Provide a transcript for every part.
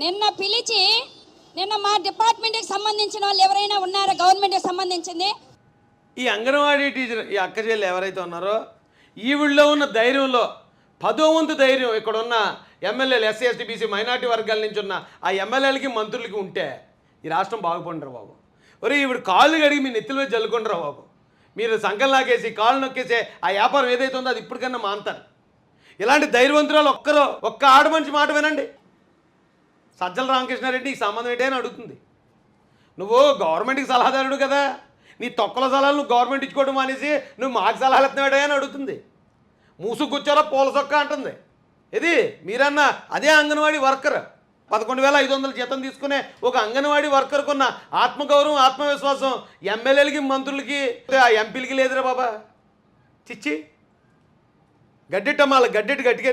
నిన్న పిలిచి నిన్న మా డిపార్ట్మెంట్కి సంబంధించిన వాళ్ళు ఎవరైనా ఉన్నారా? గవర్నమెంట్కి సంబంధించింది? ఈ అంగన్వాడీ టీచర్ ఈ అక్క చెల్లెలు ఎవరైతే ఉన్నారో ఈ ఉన్న ధైర్యంలో పదో వంతు ధైర్యం ఇక్కడ ఉన్న ఎమ్మెల్యేలు ఎస్సీ ఎస్టీ బీసీ మైనార్టీ వర్గాల నుంచి ఉన్న ఆ ఎమ్మెల్యేలకి మంత్రులకి ఉంటే ఈ రాష్ట్రం బాగుపడరు బాబు. ఒరే ఈవిడ కాళ్ళు కడిగి మీ నెత్తిలో జల్లుకుంటారు బాబు. మీరు సంకల్ లాగేసి కాళ్ళు నొక్కేసే ఆ వ్యాపారం ఏదైతే ఉందో అది ఇప్పటికన్నా మాంతారు. ఇలాంటి ధైర్యవంతురాలు ఒక్కరు ఒక్క ఆడ మనిషి మాట వినండి. సజ్జల రామకృష్ణారెడ్డికి సంబంధం ఏంటి అని అడుగుతుంది. నువ్వు గవర్నమెంట్కి సలహాదారుడు కదా. నీ తొక్కల సలహాలు నువ్వు గవర్నమెంట్ ఇచ్చుకోవడం మానేసి నువ్వు మాకు సలహాలు ఎత్తున్నాడే అని అడుగుతుంది. మూసుకొచ్చారా పూల సొక్క అంటుంది. ఇది మీరన్నా అదే అంగన్వాడీ వర్కర్. పదకొండు వేల ఐదు వందల జీతం తీసుకునే ఒక అంగన్వాడీ వర్కర్కున్న ఆత్మగౌరవం ఆత్మవిశ్వాసం ఎమ్మెల్యేలకి మంత్రులకి ఆ ఎంపీలకి లేదురా బాబా. చిచ్చి. గడ్డెట్టమ్మా గడ్డెట్టు గట్టిగా.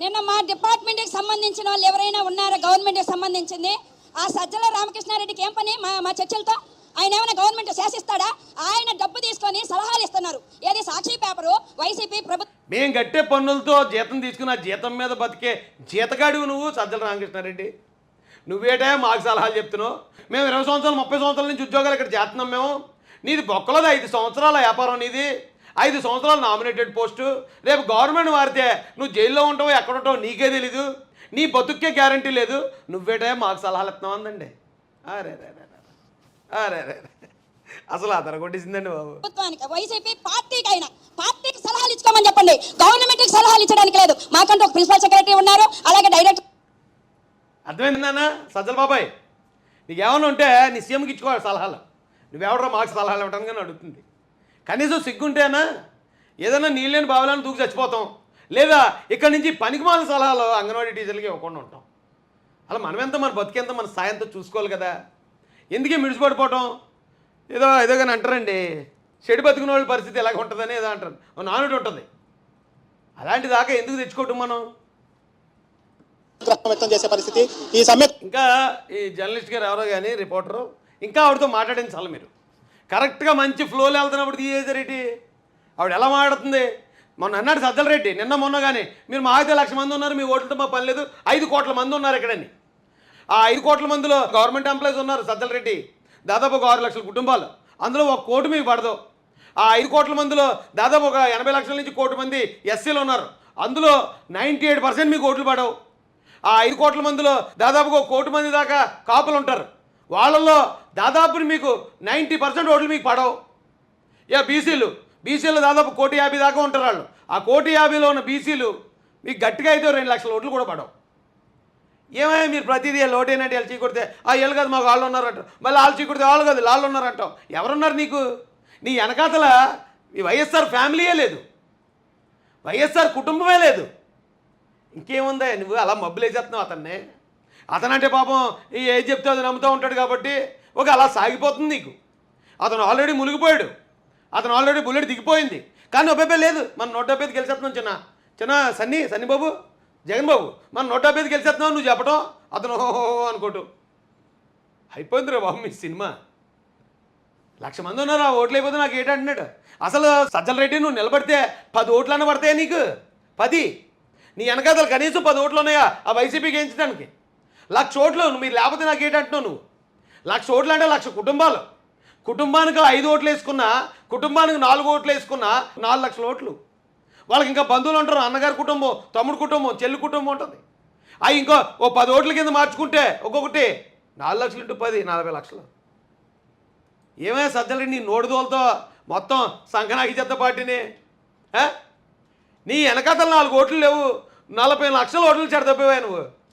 నిన్న మా డిపార్ట్మెంట్కి సంబంధించిన వాళ్ళు ఎవరైనా ఉన్నారా? గవర్నమెంట్కి సంబంధించింది. ఆ సజ్జల రామకృష్ణారెడ్డికి ఏం పని? మా మా చర్చలతో ఆయన ఏమైనా గవర్నమెంట్ శాసిస్తాడా? ఆయన డబ్బు తీసుకొని సలహాలు ఇస్తున్నారు. ఏది సాక్షి పేపరు? వైసీపీ ప్రభుత్వం మేము కట్టే పన్నులతో జీతం తీసుకున్న జీతం మీద బతికే జీతగాడివి నువ్వు సజ్జల రామకృష్ణారెడ్డి. నువ్వేటే మాకు సలహాలు చెప్తున్నావు. మేము ఇరవై సంవత్సరాలు ముప్పై సంవత్సరాల నుంచి ఉద్యోగాలు ఇక్కడ చేస్తున్నాం మేము. నీది బొక్కలది ఐదు సంవత్సరాల వ్యాపారం నీది. ఐదు సంవత్సరాలు నామినేటెడ్ పోస్టు. రేపు గవర్నమెంట్ మారితే నువ్వు జైల్లో ఉంటావు ఎక్కడ ఉంటావు నీకే తెలీదు. నీ బతుక్కే గ్యారంటీ లేదు. నువ్వేటే మాకు సలహాలు ఇస్తున్నావు అందండి. అరే రే రే. అరే రే. అసలు అతను కొట్టేసిందండి బాబు. వైసీపీ పార్టీకి అయినా పార్టీకి సలహాలు ఇచ్చుకోమని చెప్పండి. గవర్నమెంట్కి సలహాలు ఇచ్చడానికి లేదు. మాకంటూ ఒక ప్రిన్సిపల్ సెక్రటరీ ఉన్నారు. అలాగే డైరెక్టర్ అర్థమైందన్నా సజ్జల బాబాయ్ నీకేమన్నా ఉంటే నీ సీఎంకి ఇచ్చుకోవాలి సలహాలు. నువ్వెవడరా మాకు సలహాలు ఇవ్వడానికి అడుగుతుంది. కనీసం సిగ్గుంటేనా? ఏదైనా నీళ్ళని బావులను దూకి చచ్చిపోతాం. లేదా ఇక్కడి నుంచి పనికిమాల సలహాలు అంగన్వాడీ టీచర్లకి ఇవ్వకుండా ఉంటాం. అలా మనమెంత మన బతికెంత మన సాయంతో చూసుకోవాలి కదా. ఎందుకే మిడిచిపడిపోవటం ఏదో ఏదో కానీ అంటారండి. చెడు బతుకున్న వాళ్ళ పరిస్థితి ఎలాగ ఉంటుందని ఏదో అంటారు. నానుడు ఉంటుంది. అలాంటి దాకా ఎందుకు తెచ్చుకోవటం మనం? వ్యక్తం చేసే పరిస్థితి. ఈ సమ్మె ఇంకా ఈ జర్నలిస్ట్ గారు ఎవరో కానీ రిపోర్టరు ఇంకా ఆవిడతో మాట్లాడించాలి మీరు. కరెక్ట్గా మంచి ఫ్లోలో వెళ్తున్నప్పుడు తీసేసారేటి ఆవిడ ఎలా మాట్లాడుతుంది? మొన్న అన్నాడు సజ్జల రెడ్డి నిన్న మొన్న కానీ మీరు మా అయితే లక్ష మంది ఉన్నారు మీ ఓట్లతో మా పని లేదు. ఐదు కోట్ల మంది ఉన్నారు ఇక్కడని. ఆ ఐదు కోట్ల మందిలో గవర్నమెంట్ ఎంప్లాయీస్ ఉన్నారు సజ్జల రెడ్డి. దాదాపు ఒక ఆరు లక్షల కుటుంబాలు. అందులో ఒక కోటి మీకు పడదు. ఆ ఐదు కోట్ల మందిలో దాదాపు ఒక ఎనభై లక్షల నుంచి కోటి మంది ఎస్సీలు ఉన్నారు. అందులో నైంటీ ఎయిట్ పర్సెంట్ మీకు ఓట్లు పడవు. ఆ ఐదు కోట్ల మందిలో దాదాపుగా ఒక కోటి మంది దాకా కాపులు ఉంటారు. వాళ్ళల్లో దాదాపు మీకు నైంటీ పర్సెంట్ ఓట్లు మీకు పడవు. ఇక బీసీలు బీసీలు దాదాపు కోటి యాభై దాకా ఉంటారు వాళ్ళు. ఆ కోటి యాభైలో ఉన్న బీసీలు మీకు గట్టిగా అయితే రెండు లక్షల ఓట్లు కూడా పడవు. ఏమైనా మీరు ప్రతిదీ లోటేనంటే వాళ్ళు చీకొడితే ఆ వీళ్ళు కాదు మాకు వాళ్ళు ఉన్నారంట మళ్ళీ వాళ్ళు చీకొడితే వాళ్ళు కాదు వాళ్ళు ఉన్నారంటాం ఎవరున్నారు నీకు? నీ వెనకాతల ఈ వైఎస్ఆర్ ఫ్యామిలీయే లేదు. వైఎస్ఆర్ కుటుంబమే లేదు. ఇంకేముందా నువ్వు అలా మబ్బులేసేస్తున్నావు అతన్ని? అతనంటే పాపం ఈ ఏది చెప్తే అది నమ్ముతూ ఉంటాడు కాబట్టి ఒక అలా సాగిపోతుంది నీకు. అతను ఆల్రెడీ మునిగిపోయాడు. అతను ఆల్రెడీ బుల్లెట్ దిగిపోయింది. కానీ ఒబ్బే లేదు. మన నూట డెబ్బై గెలిచేస్తున్నాం చిన్న. చిన్న సన్ని సన్ని బాబు జగన్ బాబు మన నూట డెబ్బై గెలిచేస్తున్నావు నువ్వు చెప్పడం అతను ఓహో అనుకోటు అయిపోయింది రా బాబు మీ సినిమా. లక్ష మంది ఉన్నారు? ఆ ఓట్లు అయిపోతే నాకు ఏంటంటున్నాడు అసలు సజ్జల రెడ్డి నువ్వు నిలబడితే పది ఓట్లన్నా పడతాయా నీకు? పది. నీ వెనకాతలు కనీసం పది ఓట్లు ఉన్నాయా ఆ వైసీపీకి ఎంచడానికి లక్ష ఓట్లు నువ్వు మీరు లేకపోతే నాకు ఏంటంటున్నావు నువ్వు? లక్ష ఓట్లు అంటే లక్ష కుటుంబాలు. కుటుంబానికి ఐదు ఓట్లు వేసుకున్నా కుటుంబానికి నాలుగు ఓట్లు వేసుకున్నా నాలుగు లక్షల ఓట్లు. వాళ్ళకి ఇంకా బంధువులు ఉంటారు అన్నగారి కుటుంబం తమ్ముడు కుటుంబం చెల్లి కుటుంబం ఉంటుంది. అవి ఇంకో ఓ పది ఓట్ల కింద మార్చుకుంటే ఒక్కొక్కటి నాలుగు లక్షలు ఇంటూ పది నలభై లక్షలు. ఏమే సజ్జలు నీ నోడుదోలతో మొత్తం సంకనాకి చెత్త పార్టీని నీ వెనకాతలు నాలుగు ఓట్లు లేవు నలభై లక్షల ఓట్లు చెడతపోయావు నువ్వు.